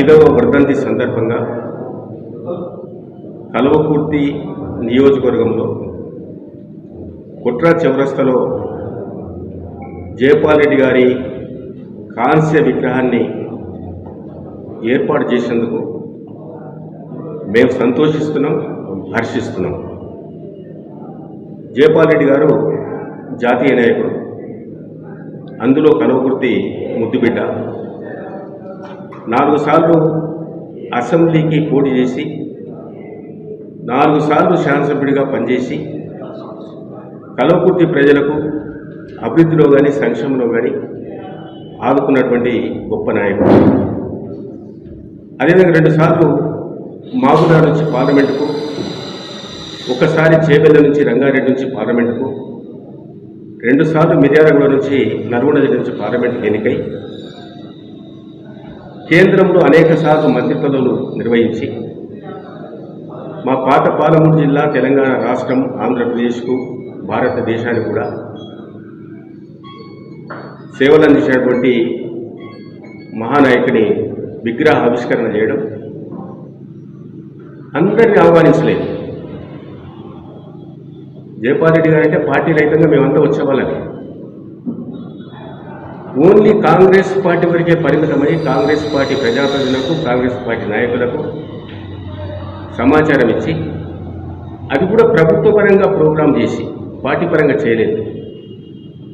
ఐదవ వర్ధంతి సందర్భంగా కల్వకుర్తి నియోజకవర్గంలో కుట్ర చౌరస్తలో జయపాల్ రెడ్డి గారి కాంస్య విగ్రహాన్ని ఏర్పాటు చేసేందుకు మేము సంతోషిస్తున్నాం హర్షిస్తున్నాం. జయపాల్ రెడ్డి గారు జాతీయ నాయకుడు. అందులో కలవకుర్తి ముద్దుబిడ్డ. నాలుగు సార్లు అసెంబ్లీకి పోటీ చేసి నాలుగు సార్లు శాసనసభ్యుడిగా పనిచేసి కలవకుర్తి ప్రజలకు అభివృద్ధిలో కానీ సంక్షేమంలో కానీ ఆదుకున్నటువంటి గొప్ప నాయకుడు. అదేవిధంగా రెండుసార్లు మాగునాడు నుంచి పార్లమెంటుకు ఒకసారి చేబెల్ల నుంచి రంగారెడ్డి నుంచి పార్లమెంటుకు రెండుసార్లు మిర్యాలగూడ నుంచి నల్గొండ జిల్లా నుంచి పార్లమెంటుకు ఎన్నికై కేంద్రంలో అనేక సార్లు మంత్రి పదవులు నిర్వహించి మా పాత పాలమూరు జిల్లా తెలంగాణ రాష్ట్రం ఆంధ్రప్రదేశ్కు భారతదేశానికి కూడా సేవలు అందించినటువంటి మహానాయకుని విగ్రహ ఆవిష్కరణ చేయడం అందరినీ ఆహ్వానించలేదు. జయపాల్ రెడ్డి గారు అంటే పార్టీ రహితంగా మేమంతా వచ్చేవాళ్ళని ఓన్లీ కాంగ్రెస్ పార్టీ వరకే పరిమితమై కాంగ్రెస్ పార్టీ ప్రజాప్రతినిధులకు కాంగ్రెస్ పార్టీ నాయకులకు సమాచారం ఇచ్చి అది కూడా ప్రభుత్వ పరంగా ప్రోగ్రాం చేసి పార్టీ పరంగా చేయలేదు.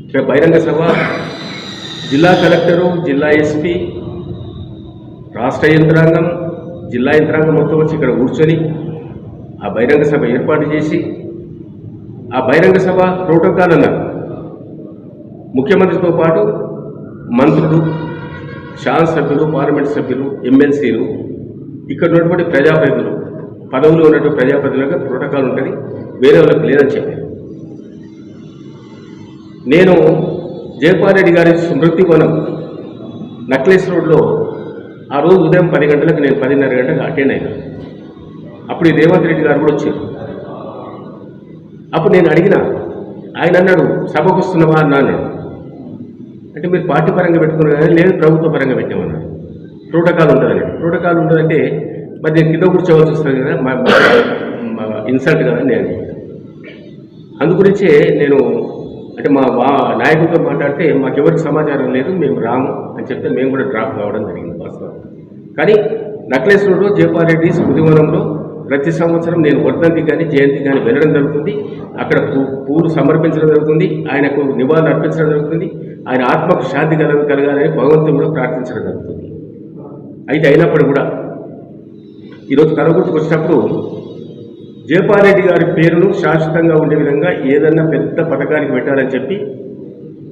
ఇక్కడ బహిరంగ సభ జిల్లా కలెక్టరు జిల్లా ఎస్పీ రాష్ట్ర యంత్రాంగం జిల్లా యంత్రాంగం మొత్తం వచ్చి ఇక్కడ కూర్చొని ఆ బహిరంగ సభ ఏర్పాటు చేసి ఆ బహిరంగ సభ ప్రోటోకాల్ అన్నారు. ముఖ్యమంత్రితో పాటు మంత్రులు శాసనసభ్యులు పార్లమెంట్ సభ్యులు ఎమ్మెల్సీలు ఇక్కడ ఉన్నటువంటి ప్రజాప్రతినిధులు పదవులు ఉన్నటువంటి ప్రజాప్రతినిధులకు ప్రోటోకాల్ ఉంటుంది వేరే వాళ్ళకి లేదని చెప్పారు. నేను జయపాల్రెడ్డి గారి స్మృతి వనం నక్లెస్ రోడ్లో ఆ రోజు ఉదయం పది గంటలకు నేను పదిన్నర గంటలకు అటెండ్ అయినా అప్పుడు ఈ రేవంత్ రెడ్డి గారు కూడా వచ్చారు. అప్పుడు నేను అడిగిన ఆయన అన్నాడు సభకు వస్తున్నావా? అన్నా నేను. అంటే మీరు పార్టీ పరంగా పెట్టుకున్నారు కానీ లేదు ప్రభుత్వ పరంగా పెట్టామన్నారు ప్రోటోకాల్ ఉంటుందని. ప్రోటోకాల్ ఉంటుందంటే మరి నేను కింద కూర్చోవాల్సి వస్తుంది కదా మా ఇన్సల్ట్ కదా నేను. అందుగురించే నేను అంటే మా మా నాయకులతో మాట్లాడితే మాకెవరికి సమాచారం లేదు మేము రాము అని చెప్తే మేము కూడా డ్రాప్ కావడం జరిగింది వాస్తవం కానీ నక్లెస్ రోడ్లో జయపారెడ్డి సుదివనంలో ప్రతి సంవత్సరం నేను వర్ధంతి కానీ జయంతి కానీ వెళ్ళడం జరుగుతుంది. అక్కడ పూ- పూలు సమర్పించడం జరుగుతుంది. ఆయనకు నివాళులు అర్పించడం జరుగుతుంది. ఆయన ఆత్మకు శాంతి కలగ కలగాలని భగవంతుడు కూడా ప్రార్థించడం జరుగుతుంది. అయితే అయినప్పుడు కూడా ఈరోజు కలగుర్తుకు వచ్చినప్పుడు జయపాలరెడ్డి గారి పేరును శాశ్వతంగా ఉండే విధంగా ఏదన్నా పెద్ద పథకానికి పెట్టాలని చెప్పి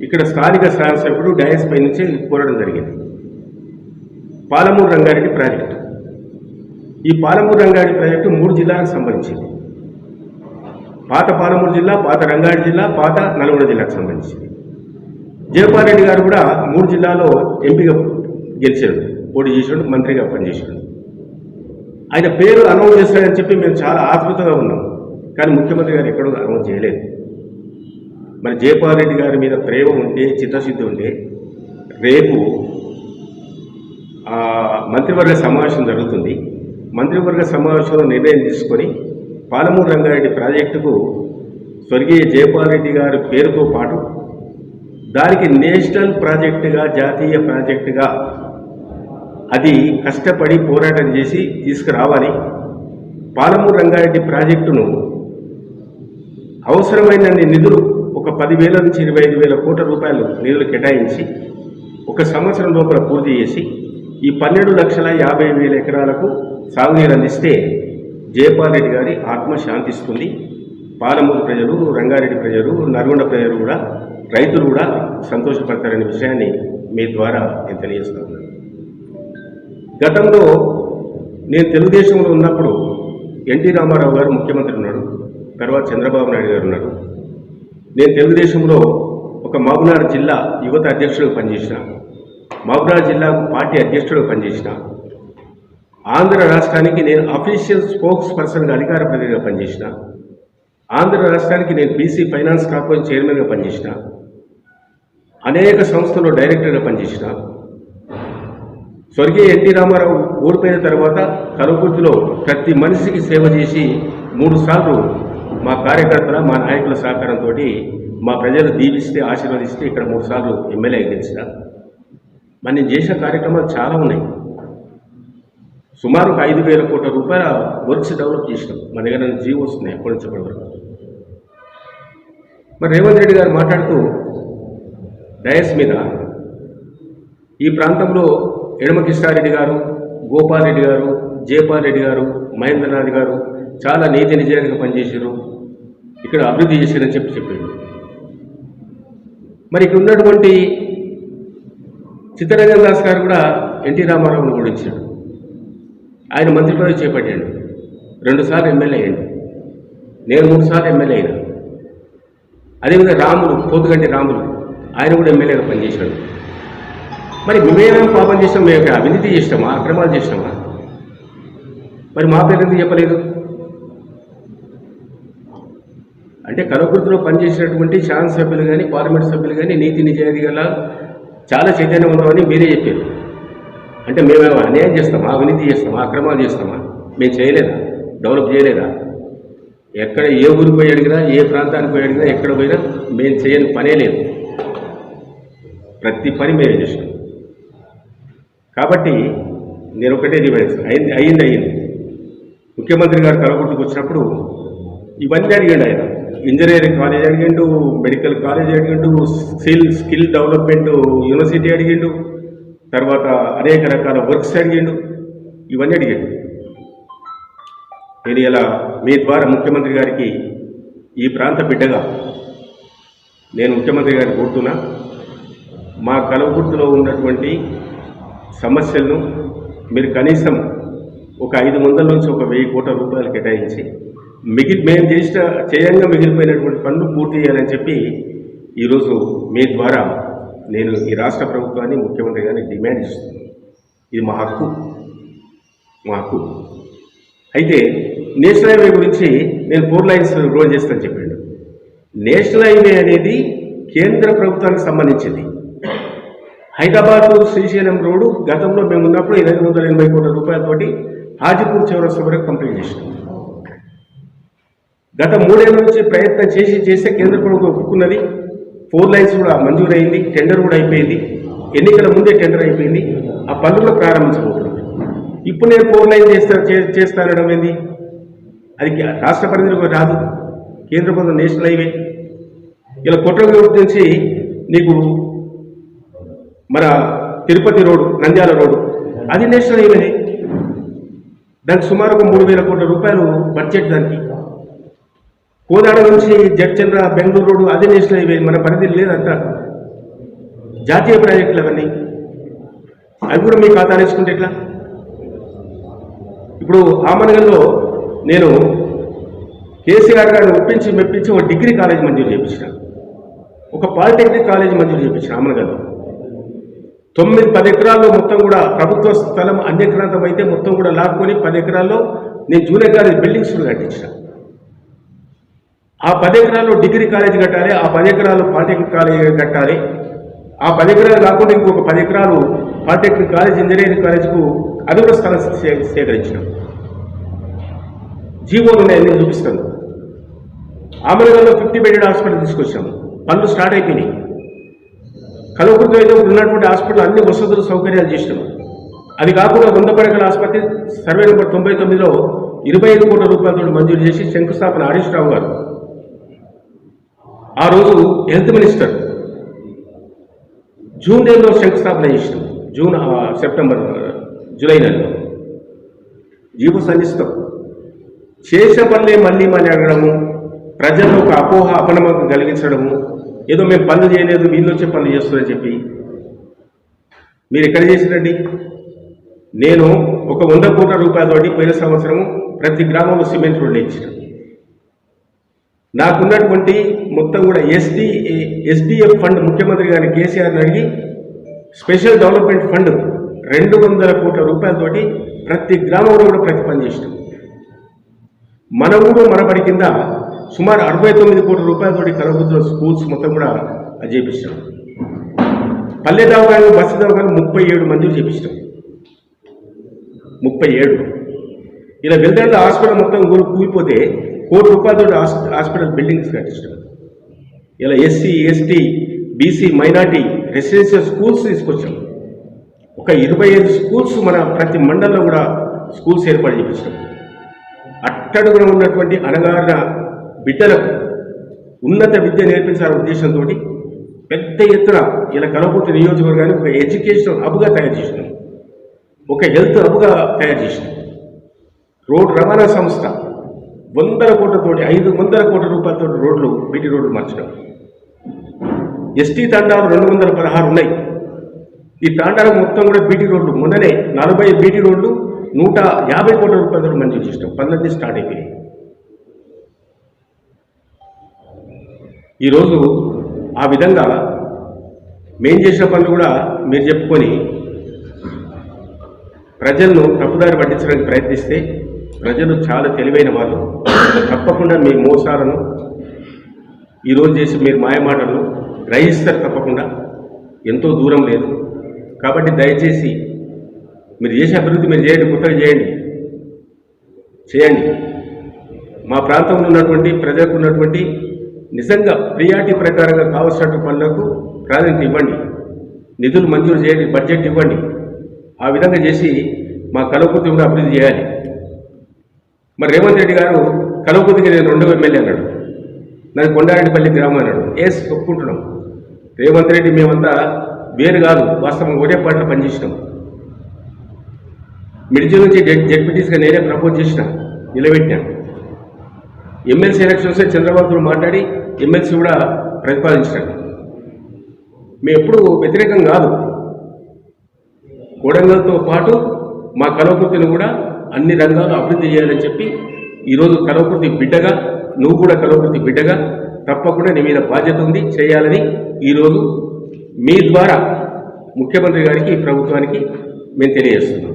ఇక్కడ స్థానిక శాసనసభ్యుడు డయస్ పై నుంచి కోరడం జరిగింది. పాలమూరు రంగారెడ్డి ప్రాజెక్టు. ఈ పాలమూరు రంగారెడ్డి ప్రాజెక్టు మూడు జిల్లాలకు సంబంధించింది. పాత పాలమూరు జిల్లా పాత రంగారెడ్డి జిల్లా పాత నల్గొండ జిల్లాకు సంబంధించింది. జయపాల్ రెడ్డి గారు కూడా మూడు జిల్లాలో ఎంపీగా గెలిచాడు పోటీ చేసాడు మంత్రిగా పనిచేశాడు. ఆయన పేరు అనౌన్స్ చేస్తాడని చెప్పి మేము చాలా ఆతృతగా ఉన్నాం కానీ ముఖ్యమంత్రి గారు ఎక్కడో అనౌన్స్ చేయలేదు. మరి జయపాల్ రెడ్డి గారి మీద ప్రేమ ఉంటే చిత్తశుద్ధి ఉంటే రేపు మంత్రివర్గ సమావేశం జరుగుతుంది. మంత్రివర్గ సమావేశంలో నిర్ణయం తీసుకొని పాలమూరు రంగారెడ్డి ప్రాజెక్టుకు స్వర్గీయ జయపాల్ రెడ్డి గారి పేరుతో పాటు దానికి నేషనల్ ప్రాజెక్టుగా జాతీయ ప్రాజెక్టుగా అది కష్టపడి పోరాటం చేసి తీసుకురావాలి. పాలమూరు రంగారెడ్డి ప్రాజెక్టును అవసరమైనన్ని నిధులు ఒక పదివేల నుంచి ఇరవై ఐదు వేల కోట్ల రూపాయలు నిధులు కేటాయించి ఒక సంవత్సరం లోపల పూర్తి చేసి ఈ పన్నెండు లక్షల యాభై వేల ఎకరాలకు సాగునీరు అందిస్తే జయపాల్ రెడ్డి గారి ఆత్మ శాంతిస్తుంది. పాలమూరు ప్రజలు రంగారెడ్డి ప్రజలు నల్గొండ ప్రజలు కూడా రైతులు కూడా సంతోషపడతారనే విషయాన్ని మీ ద్వారా నేను తెలియజేస్తున్నాను గతంలో నేను తెలుగుదేశంలో ఉన్నప్పుడు ఎన్టీ రామారావు గారు ముఖ్యమంత్రి ఉన్నాడు తర్వాత చంద్రబాబు నాయుడు గారు ఉన్నారు. నేను తెలుగుదేశంలో ఒక మహబూబ్నగర్ జిల్లా యువత అధ్యక్షుడిగా పనిచేసిన మహబూబ్నగర్ జిల్లా పార్టీ అధ్యక్షుడు పనిచేసిన. ఆంధ్ర రాష్ట్రానికి నేను అఫీషియల్ స్పోక్స్ పర్సన్గా అధికార ప్రతినిధిగా పనిచేసిన. ఆంధ్ర రాష్ట్రానికి నేను బీసీ ఫైనాన్స్ కార్పొరేషన్ చైర్మన్గా పనిచేసిన. అనేక సంస్థల్లో డైరెక్టర్గా పనిచేసిన. స్వర్గీయ ఎన్టీ రామారావు ఊడిపోయిన తర్వాత కలవకుర్తిలో ప్రతి మనిషికి సేవ చేసి మూడు సార్లు మా కార్యకర్తల మా నాయకుల సహకారంతో మా ప్రజలు దీవిస్తే ఆశీర్వదిస్తే ఇక్కడ మూడు సార్లు ఎమ్మెల్యే గెలిచిన మరి నేను చేసిన కార్యక్రమాలు చాలా ఉన్నాయి. సుమారు ఒక ఐదు వేల కోట్ల రూపాయల వర్క్స్ డెవలప్ చేసినాం. మన దగ్గర జీవో వస్తున్నాయి ఎప్పటి నుంచి అప్పటి వరకు. మరి రేవంత్ రెడ్డి గారు మాట్లాడుతూ డయస్ మీద ఈ ప్రాంతంలో ఎడమ కృష్ణారెడ్డి గారు గోపాల్ రెడ్డి గారు జయపాల్ రెడ్డి గారు మహేంద్రనాథ్ గారు చాలా నీతి నిజాయితీగా పనిచేశారు. ఇక్కడ అభివృద్ధి చేశారని చెప్పి చెప్పాడు మరి ఇక్కడ ఉన్నటువంటి చిత్తరంజన్ దాస్ గారు కూడా ఎన్టీ రామారావును ఇచ్చాడు. ఆయన మంత్రి పదవి చేపట్టాడు రెండుసార్లు ఎమ్మెల్యే అయ్యాడు. నేను మూడు సార్లు ఎమ్మెల్యే అయినా. అదేవిధంగా రాములు పోతుగంటి రాములు ఆయన కూడా ఎమ్మెల్యేగా పనిచేశాడు. మరి మేమేమేం పాపం చేసాం మేము అవినీతి చేసినామా? అక్రమాలు చేసినామా? మరి మా పేరు ఎందుకు చెప్పలేదు? అంటే కలవకుర్తిలో పనిచేసినటువంటి శాసనసభ్యులు కానీ పార్లమెంట్ సభ్యులు కానీ నీతి నిజాయితీ గల చాలా చైతన్యం ఉన్నామని మీరే చెప్పారు. అంటే మేము అన్యాయం చేస్తామా అవినీతి చేస్తామా అక్రమాలు చేస్తామా? మేము చేయలేదా? డెవలప్ చేయలేదా? ఎక్కడ ఏ ఊరికి పోయి అడిగినా ఏ ప్రాంతానికి పోయి అడిగినా ఎక్కడ పోయినా మేము చేయని పనే లేదు. ప్రతి పని మేమే చేసినాం కాబట్టి నేను ఒకటే డిమాండ్స్ అయింది అయింది అయింది. ముఖ్యమంత్రి గారు కలగొట్టుకు వచ్చినప్పుడు ఇవన్నీ అడిగాడు ఆయన. ఇంజనీరింగ్ కాలేజ్ అడిగిండు మెడికల్ కాలేజ్ అడిగిండు స్కిల్ స్కిల్ డెవలప్మెంట్ యూనివర్సిటీ అడిగిండు తర్వాత అనేక రకాల వర్క్స్ అడిగిండు ఇవన్నీ అడిగాడు. నేను ఇలా మీ ద్వారా ముఖ్యమంత్రి గారికి ఈ ప్రాంత బిడ్డగా నేను ముఖ్యమంత్రి గారిని కోరుతున్నా మా కలవగుర్తులో ఉన్నటువంటి సమస్యలను మీరు కనీసం ఒక ఐదు వందల నుంచి ఒక వెయ్యి కోట్ల రూపాయలు కేటాయించి మిగిలి మేము చేసిన చేయంగా మిగిలిపోయినటువంటి పనులు పూర్తి చేయాలని చెప్పి ఈరోజు మీ ద్వారా నేను ఈ రాష్ట్ర ప్రభుత్వాన్ని ముఖ్యమంత్రి గారిని డిమాండ్ చేస్తున్నాను. ఇది మా హక్కు. మా హక్కు. అయితే నేషనల్ హైవే గురించి నేను ఫోర్ లైన్స్ రోల్ చేస్తానని చెప్పాడు. నేషనల్ హైవే అనేది కేంద్ర ప్రభుత్వానికి సంబంధించింది. హైదరాబాద్ శ్రీశైలం రోడ్డు గతంలో మేము ఉన్నప్పుడు ఇరవై వందల ఎనభై కోట్ల రూపాయలతోటి హాజీపూర్ చౌరస్తా వరకు కంప్లీట్ చేసినాం. గత మూడేళ్ళ నుంచి ప్రయత్నం చేసి చేస్తే కేంద్ర ప్రభుత్వం ఒప్పుకున్నది. ఫోర్ లైన్స్ కూడా మంజూరైంది టెండర్ కూడా అయిపోయింది. ఎన్నికల ముందే టెండర్ అయిపోయింది. ఆ పనులు కూడా ఇప్పుడు నేను ఫోర్ లైన్ చేస్తా చే- చేస్తానడం ఏంది? అది రాష్ట్ర పరిధిలో రాదు. కేంద్ర ప్రభుత్వం నేషనల్ హైవే. ఇలా కొట్రగూడ నుంచి నీకు మన తిరుపతి రోడ్డు నంద్యాల రోడ్డు అది నేషనల్ హైవే దానికి సుమారు ఒక మూడు వేల కోట్ల రూపాయలు బడ్జెట్ దానికి. కోదాడ నుంచి జడ్చంద్ర బెంగళూరు రోడ్డు అదే నేషనల్ హైవే మన పరిధి లేదంతా జాతీయ ప్రాజెక్టులు అవన్నీ. అవి కూడా మీ ఖాతా వేసుకుంటే ఎట్లా? ఇప్పుడు ఆమనగల్లో నేను కేసీఆర్ గారిని ఒప్పించి మెప్పించి ఒక డిగ్రీ కాలేజ్ మంజూరు చేయించిన ఒక పాలిటెక్నిక్ కాలేజ్ మంజూరు చేయించిన ఆమనగల్లో. తొమ్మిది పది ఎకరాల్లో మొత్తం కూడా ప్రభుత్వ స్థలం అన్యక్రాంతం అయితే మొత్తం కూడా లాక్కొని పది ఎకరాల్లో నేను జూనియర్ కాలేజ్ బిల్డింగ్స్ కూడా కట్టించిన. ఆ పది ఎకరాల్లో డిగ్రీ కాలేజ్ కట్టాలి ఆ పది ఎకరాలు పాలిటెక్నిక్ కాలేజ్ కట్టాలి. ఆ పది ఎకరాలు కాకుండా ఇంకొక పది ఎకరాలు పాలిటెక్నిక్ కాలేజ్ ఇంజనీరింగ్ కాలేజ్కు అది కూడా స్థలం సే- సేకరించినాం. జీవోలు నేను చూపిస్తాను. ఆమరగల్లో ఫిఫ్టీ బెడెడ్ హాస్పిటల్ తీసుకొచ్చాము. పనులు స్టార్ట్ అయిపోయినాయి. కలవకుర్తిలో అయితే ఉన్నటువంటి హాస్పిటల్ అన్ని వసతులు సౌకర్యాలు చేసినాం. అది కాకుండా వంద పడకల ఆసుపత్రి సర్వే నెంబర్ తొంభై తొమ్మిదిలో ఇరవై ఐదు కోట్ల రూపాయలతో మంజూరు చేసి శంకుస్థాపన హరీష్ రావు గారు. ఆ రోజు హెల్త్ మినిస్టర్ జూన్ నెలలో శంకుస్థాపన చేసినాం జూన్ సెప్టెంబర్ జూలై నెలలో జీవో సంధిస్తాం చేసే పనులే మళ్ళీ మళ్ళీ అడగడము ప్రజల్లో ఒక అపోహ అపనమ్మకం కలిగించడము ఏదో మేము పనులు చేయలేదు వీళ్ళు వచ్చే పనులు చేస్తున్నారని చెప్పి మీరు ఎక్కడ చేసినండి నేను ఒక వంద కోట్ల రూపాయలతోటి పోయిన సంవత్సరం ప్రతి గ్రామంలో సిమెంట్ రోడ్లు ఇచ్చిన నాకున్నటువంటి మొత్తం కూడా ఎస్డి ఎస్డిఎఫ్ ఫండ్ ముఖ్యమంత్రి గారిని కేసీఆర్ని అడిగి స్పెషల్ డెవలప్మెంట్ ఫండ్ రెండు వందల కోట్ల రూపాయలతోటి ప్రతి గ్రామంలో కూడా ప్రతి పని చేసినాం. మన ఊరు మనబడి కింద సుమారు అరవై తొమ్మిది కోట్ల రూపాయలతోటి కలబుద్దుల స్కూల్స్ మొత్తం కూడా అది చేపించాం పల్లె దవాఖాను బస్సు దవాఖాను ముప్పై ఏడు మందికి చేపించాం ముప్పై ఏడు. ఇలా వెళ్తాడు హాస్పిటల్ మొత్తం ఊరు కూలిపోతే కోటి రూపాయలతో హాస్పిటల్ బిల్డింగ్స్ కట్టించడం ఇలా SC ST BC minority residential schools తీసుకొచ్చాం. ఒక ఇరవై ఐదు స్కూల్స్ మన ప్రతి మండలంలో కూడా స్కూల్స్ ఏర్పాటు చేయించాం అట్టడుగున ఉన్నటువంటి అనగారిన బిడ్డలకు ఉన్నత విద్య నేర్పించాలనే ఉద్దేశంతో పెద్ద ఎత్తున ఇలా కలవకుర్తి నియోజకవర్గాన్ని ఒక ఎడ్యుకేషన్ హబ్గా తయారు చేసినాం. ఒక హెల్త్ హబ్గా తయారు చేసినాం. రోడ్ రవాణా సంస్థ వందల కోట్లతోటి ఐదు వందల కోట్ల రూపాయలతో రోడ్లు బీటీ రోడ్లు మార్చడం ఎస్టీ తండాలు రెండు వందల పదహారు ఉన్నాయి. ఈ తాండాల మొత్తం కూడా బీటీ రోడ్లు. మొన్ననే నలభై బీటీ రోడ్లు నూట యాభై కోట్ల రూపాయలతో మంజూరు చేసినాం. పనులన్నీ స్టార్ట్ అయిపోయాయి. ఈరోజు ఆ విధంగా మేం చేసిన పనులు కూడా మీరు చెప్పుకొని ప్రజలను తప్పుదారి పట్టించడానికి ప్రయత్నిస్తే ప్రజలు చాలా తెలివైన వాళ్ళు. తప్పకుండా మీ మోసాలను ఈరోజు చేసి మీరు మాయమాటలను గ్రహిస్తారు తప్పకుండా. ఎంతో దూరం లేదు. కాబట్టి దయచేసి మీరు చేసే అభివృద్ధి మీరు చేయండి కొత్తగా చేయండి. చేయండి. మా ప్రాంతంలో ఉన్నటువంటి ప్రజలకు ఉన్నటువంటి నిజంగా ప్రియారిటీ ప్రకారంగా కావాల్సినటువంటి పనులకు ప్రాధాన్యత ఇవ్వండి. నిధులు మంజూరు చేయండి బడ్జెట్ ఇవ్వండి. ఆ విధంగా చేసి మా కలవకుర్తి కూడా అభివృద్ధి చేయాలి. మరి రేవంత్ రెడ్డి గారు కలవకుర్తికి నేను రెండవ ఎమ్మెల్యే అన్నాడు. నాది కొండారెడ్డిపల్లి గ్రామం అన్నాడు. ఏస్ ఒప్పుకుంటున్నాం. రేవంత్ రెడ్డి మేమంతా వేరు కాదు వాస్తవం ఒకే పాటలో పనిచేసినాం. మిడిచి నుంచి జెడ్ నేనే ప్రపోజ్ చేసిన నిలబెట్టినా. ఎమ్మెల్సీ ఎలక్షన్స్ చంద్రబాబుతో మాట్లాడి ఎమ్మెల్సీ కూడా ప్రతిపాదించినాడు. మేము ఎప్పుడు వ్యతిరేకం కాదు. కొడంగల్తో పాటు మా కలవకృతిని కూడా అన్ని రంగాలు అభివృద్ధి చేయాలని చెప్పి ఈరోజు కలవకృతి బిడ్డగా నువ్వు కూడా కలవకృతి బిడ్డగా తప్పకుండా నీ మీద బాధ్యత ఉంది చేయాలని ఈరోజు మీ ద్వారా ముఖ్యమంత్రి గారికి ఈ ప్రభుత్వానికి మేము తెలియజేస్తున్నాం.